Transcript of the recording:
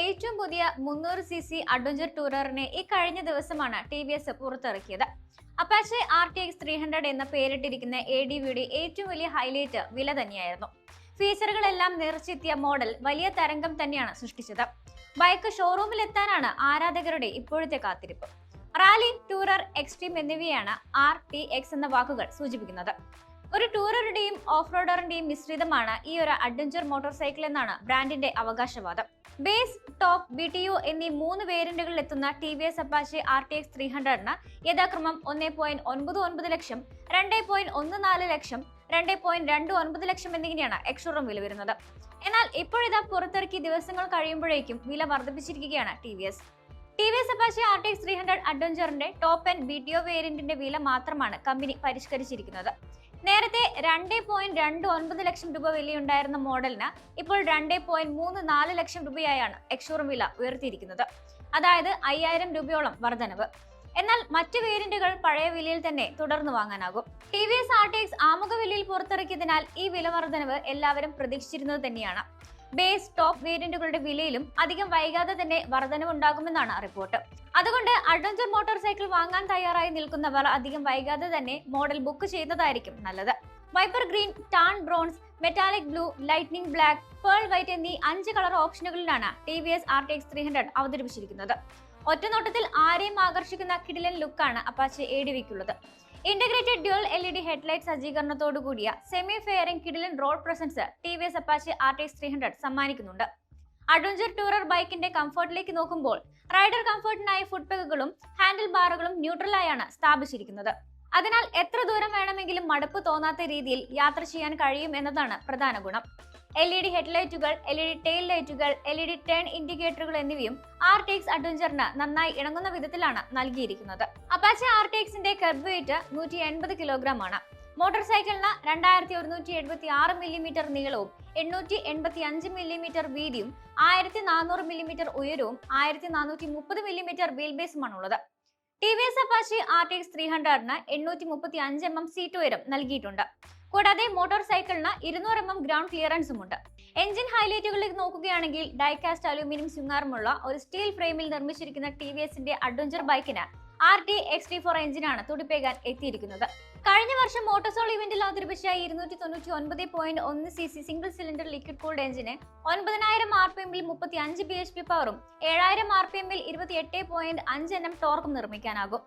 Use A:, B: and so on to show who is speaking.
A: ഏറ്റവും പുതിയ മുന്നൂറ് സി സി അഡ്വഞ്ചർ ടൂററിനെ ഈ കഴിഞ്ഞ ദിവസമാണ് ടി വി എസ് പുറത്തിറക്കിയത്. Apache R T X three hundred എന്ന പേരിട്ടിരിക്കുന്ന എ ഡി വിയുടെ ഏറ്റവും വലിയ ഹൈലൈറ്റ് വില തന്നെയായിരുന്നു. ഫീച്ചറുകളെല്ലാം നിറച്ചെത്തിയ മോഡൽ വലിയ തരംഗം തന്നെയാണ് സൃഷ്ടിച്ചത്. ബൈക്ക് ഷോറൂമിൽ എത്താനാണ് ആരാധകരുടെ ഇപ്പോഴത്തെ കാത്തിരിപ്പ്. റാലി ടൂറർ എക്സ്ട്രീം എന്നിവയാണ് ആർ ടി എക്സ് എന്ന വാക്കുകൾ സൂചിപ്പിക്കുന്നത്. ഒരു ടൂററുടെയും ഓഫ് റോഡറിന്റെയും മിശ്രിതമാണ് ഈ ഒരു അഡ്വഞ്ചർ മോട്ടോർ സൈക്കിൾ എന്നാണ് ബ്രാൻഡിന്റെ അവകാശവാദം. Base top B T U എന്നീ മൂന്ന് വേരിയന്റുകളിൽ എത്തുന്ന T V S Apache R T X three ഹൺഡ്രഡിന് യഥാക്രമം ഒന്നേ പോയിന്റ് ഒൻപത് ഒൻപത് ലക്ഷം രണ്ട് പോയിന്റ് ഒന്ന് നാല് ലക്ഷം രണ്ട് പോയിന്റ് രണ്ട് ഒൻപത് ലക്ഷം എന്നിങ്ങനെയാണ് എക്സ്ഷോറൂം വില വരുന്നത്. എന്നാൽ ഇപ്പോഴിതാ പുറത്തിറക്കി ദിവസങ്ങൾ കഴിയുമ്പോഴേക്കും വില വർദ്ധിപ്പിച്ചിരിക്കുകയാണ് T V S. T V S Apache R T X three hundred അഡ്വഞ്ചറിന്റെ top and B T O വേരിയന്റിന്റെ വില മാത്രമാണ് കമ്പനി പരിഷ്കരിച്ചിരിക്കുന്നത്. നേരത്തെ രണ്ട് പോയിന്റ് രണ്ട് ഒൻപത് ലക്ഷം രൂപ വിലയുണ്ടായിരുന്ന മോഡലിന് ഇപ്പോൾ രണ്ട് പോയിന്റ് മൂന്ന് നാല് ലക്ഷം രൂപയായാണ് എക്ഷോറും വില ഉയർത്തിയിരിക്കുന്നത്. അതായത് അയ്യായിരം രൂപയോളം വർധനവ്. എന്നാൽ മറ്റു വേരിയന്റുകൾ പഴയ വിലയിൽ തന്നെ തുടർന്ന് വാങ്ങാനാകും. ടി വി എസ് ആമുഖ വിലയിൽ പുറത്തിറക്കിയതിനാൽ ഈ വില വർധനവ് എല്ലാവരും പ്രതീക്ഷിച്ചിരുന്നത് തന്നെയാണ്. ബേസ് ടോപ്പ് വേരിയന്റുകളുടെ വിലയിലും അധികം വൈകാതെ തന്നെ വർധനവുണ്ടാകുമെന്നാണ് റിപ്പോർട്ട്. അതുകൊണ്ട് അഡ്വഞ്ചർ മോട്ടോർ സൈക്കിൾ വാങ്ങാൻ തയ്യാറായി നിൽക്കുന്നവർ അധികം വൈകാതെ തന്നെ മോഡൽ ബുക്ക് ചെയ്യുന്നതായിരിക്കും നല്ലത്. Viper green tan bronze metallic blue lightning black pearl white എന്നീ അഞ്ച് colour ഓപ്ഷനുകളിലാണ് T V S R T X three hundred അവതരിപ്പിച്ചിരിക്കുന്നത്. ഒറ്റനോട്ടത്തിൽ ആരെയും ആകർഷിക്കുന്ന കിടിലൻ ലുക്കാണ് Apache A D വിക്കുള്ളത് integrated dual L E D headlight സജ്ജീകരണത്തോടു കൂടിയ സെമി ഫെയറിംഗ് കിഡിലൻ road presence T V S Apache R T X three hundred സമ്മാനിക്കുന്നുണ്ട്. Adventure tourer ബൈക്കിന്റെ കംഫർട്ടിലേക്ക് നോക്കുമ്പോൾ റൈഡർ കംഫർട്ടിനായി ഫുഡ് പെഗുകളും ഹാൻഡിൽ ബാറുകളും ന്യൂട്രലായാണ് സ്ഥാപിച്ചിരിക്കുന്നത്. അതിനാൽ എത്ര ദൂരം വേണമെങ്കിലും മടുപ്പ് തോന്നാത്ത രീതിയിൽ യാത്ര ചെയ്യാൻ കഴിയും എന്നതാണ് പ്രധാന ഗുണം. എൽ ഇ ഡി ഹെഡ്ലൈറ്റുകൾ എൽ ഇ ഡി ടെയിൽ ലൈറ്റുകൾ എൽ ഇ ഡി ടേൺ ഇൻഡിക്കേറ്ററുകൾ എന്നിവയും ആർ ടി അഡ്വഞ്ചറിന് നന്നായി ഇണങ്ങുന്ന വിധത്തിലാണ് നൽകിയിരിക്കുന്നത്. Apache R T kerb weight നൂറ്റി എൺപത് കിലോഗ്രാം ആണ്. മോട്ടോർ സൈക്കിളിന് രണ്ടായിരത്തി ഒരുന്നൂറ്റി എഴുപത്തി ആറ് മില്ലിമീറ്റർ നീളവും എണ്ണൂറ്റി എൺപത്തി അഞ്ച് മില്ലിമീറ്റർ വീതിയും ആയിരത്തി നാനൂറ് മില്ലിമീറ്റർ ഉയരവും ആയിരത്തി നാനൂറ്റി മുപ്പത് millimetre wheel ബേസുമാണുള്ളത് T V S Apache R T three ഹൺഡ്രഡിന് എണ്ണൂറ്റി മുപ്പത്തി അഞ്ച് എം എം സീറ്റ് ഉയരം നൽകിയിട്ടുണ്ട്. കൂടാതെ മോട്ടോർ സൈക്കിളിന് ഇരുന്നൂറ് എം എം ഗ്രൗണ്ട് ക്ലിയറൻസും ഉണ്ട് എഞ്ചിൻ ഹൈലൈറ്റുകളിലേക്ക് നോക്കുകയാണെങ്കിൽ ഡൈകാസ്റ്റ് അലൂമിനിയം ശൃംഗാരമുള്ള ഒരു സ്റ്റീൽ ഫ്രെയിമിൽ നിർമ്മിച്ചിരിക്കുന്ന ടി വി എസിന്റെ അഡ്വഞ്ചർ ബൈക്കിന് R T X T four എഞ്ചിനാണ് തുടിപ്പേകാൻ എത്തിയിരിക്കുന്നത്. കഴിഞ്ഞ വർഷം മോട്ടോസോൾ ഇവന്റിൽ അവതരിപ്പിച്ച ഇരുന്നൂറ്റി തൊണ്ണൂറ്റി ഒൻപത് പോയിന്റ് ഒന്ന് C C single cylinder liquid cooled എഞ്ചിന് ഒൻപതിനായിരം ആർ പി എമ്മിൽ മുപ്പത്തി അഞ്ച് ബി എച്ച് പി പവറും ഏഴായിരം ആർ പി എമ്മിൽ ഇരുപത്തി എട്ട് പോയിന്റ് അഞ്ച് എൻ എം ടോർക്കും നിർമ്മിക്കാനാകും.